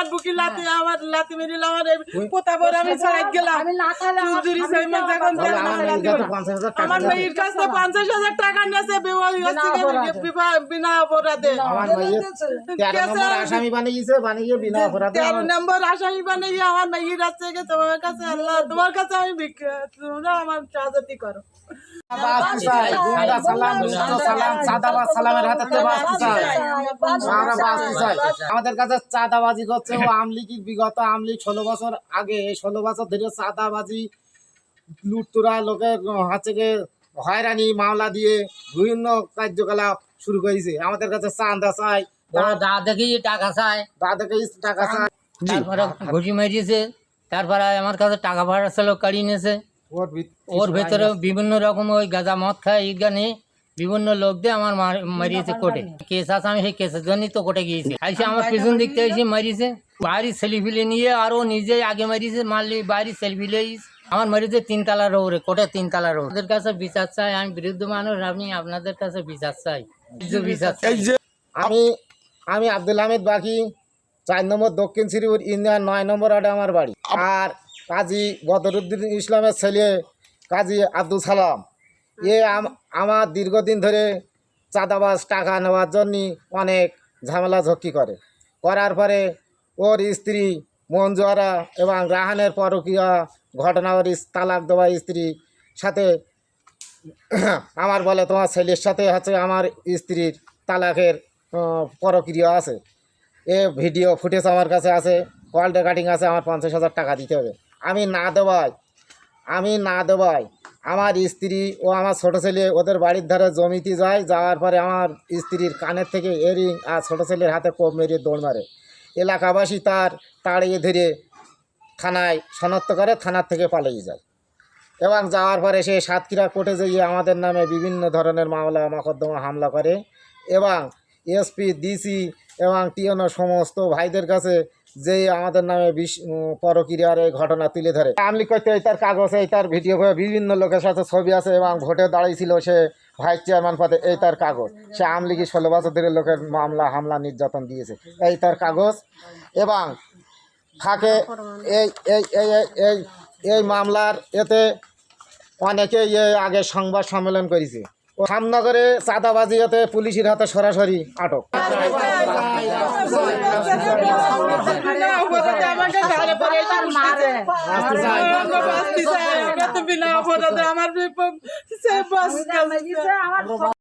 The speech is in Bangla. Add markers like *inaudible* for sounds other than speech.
আমার বুকি লাতি আমার লাতি মেরিল আমার পোতা পরে আমি ছাড়াই গেলাম। আমি চুরি সাইমা যখন তাহলে আমার মেয়ের কাছে পঞ্চাশ হাজার টাকা নিয়েছে বিনা অপরাধে। আমার মেয়ের নম্বর আসামি বানিয়েছে বানিয়ে বিনা অপরাধে তেরো আমার- নম্বর আসামি বানিয়ে আমার মেয়ের কাছ তোমার কাছে আল্লাহ তোমার কাছে আমি তোমরা আমার চাজাতি করো। গুন্ডা সালাম, দুষ্ট সালাম, চাঁদাবাজ সালামের হাতে তো বাঁচতে চাই। আমরা বাঁচতে চাই। আমাদের কাছে চাঁদাবাজি করছে ও আমলিকি বিগত আমলি ষোলো বছর আগে। ষোলো বছর ধরে চাঁদাবাজি লুটতরা লোকের হাতে হয়রানি মামলা দিয়ে বিভিন্ন কার্যকলাপ শুরু করেছে। আমাদের কাছে চাঁদা চাই। দা দেখি টাকা চায় দাদাকে টাকা চাই। তারপরে ঘুষি মারিয়েছে তারপরে আমার কাছে টাকা ভাড়া ছিল কাড়ি নিয়েছে। ওর ভিত- ওর ভেতরে বিভিন্ন রকম ওই গাঁজা মদ খায় নিয়ে বিভিন্ন লোক দিয়ে আমার মারিয়েছে কোর্টে। কেস আছে আমি সেই কেসের জন্যই তো কোর্টে গিয়েছি। আইসে আমার পিছন দিক থেকে এসে মারিয়েছে। বাড়ির সেলফিলে নিয়ে আরও নিজে আগে মারিয়েছে মারলি বাড়ির সেলফিলে আমার মারিয়েছে তিনতলা রোডে কোর্টে তিনতলা রোড। ওদের কাছে বিচার চাই আমি বিরুদ্ধ মানুষ আপনি আপনাদের কাছে বিচার চাই। বিচার চাই। আমি আমি আব্দুল হামিদ বাকি চার নম্বর দক্ষিণ শ্রীপুর ইন্ডিয়ান নয় নম্বর ওয়ার্ডে আমার বাড়ি। আর কাজী বদরুদ্দিন ইসলামের ছেলে কাজী আব্দুল সালাম। এ আম- আমার দীর্ঘদিন ধরে চাঁদাবাজ টাকা নেওয়ার জন্য অনেক ঝামেলা ঝক্কি করে। করার পরে ওর স্ত্রী মঞ্জুয়ারা এবং রাহানের পরকীয়া ঘটনা ওর তালাক দেওয়া স্ত্রী সাথে *coughs* আমার বলে তোমার ছেলের সাথে হচ্ছে আমার স্ত্রীর তালাকের পরক্রিয়া আছে। এ ভিডিও ফুটেজ আমার কাছে আছে কল রেকর্ডিং আছে, আমার পঞ্চাশ হাজার টাকা দিতে হবে। আমি না দেওয়াই, আমি না দেওয়াই। আমার স্ত্রী ও আমার ছোটো ছেলে, ওদের বাড়ির ধারে জমিতে যায়, যাওয়ার পরে আমার স্ত্রীর কানের থেকে এরিং আর ছোটো ছেলের হাতে কোপ মেরিয়ে দৌড় মারে। এলাকাবাসী তার তাড়িয়ে ধরে থানায় শনাক্ত করে, থানার থেকে পালিয়ে যায়। এবং যাওয়ার পরে সে সাতক্ষীরা কোর্টে যেয়ে আমাদের নামে বিভিন্ন ধরনের মামলা, মকদ্দমা, হামলা করে। এবং এসপি ডিসি এবং টিএনও সমস্ত ভাইদের কাছে যে আমাদের নামে উম, পরক্রিয়ার এই ঘটনা তুলে ধরে। আমলি করতে এই তার কাগজ এই তার ভিডিও করে বিভিন্ন লোকের সাথে ছবি আছে এবং ভোটে দাঁড়িয়েছিল সে ভাইস চেয়ারম্যান পদে এই তার কাগজ। সে আমলিগি ষোলো বছর ধরে লোকের মামলা হামলা নির্যাতন দিয়েছে। এই তার কাগজ এবং থাকে এই এই এই এই- মামলার এতে অনেকে ইয়ে আগে সংবাদ সম্মেলন করেছে। ও সামনগরে চাঁদাবাজি এতে পুলিশের হাতে সরাসরি আটক। আমার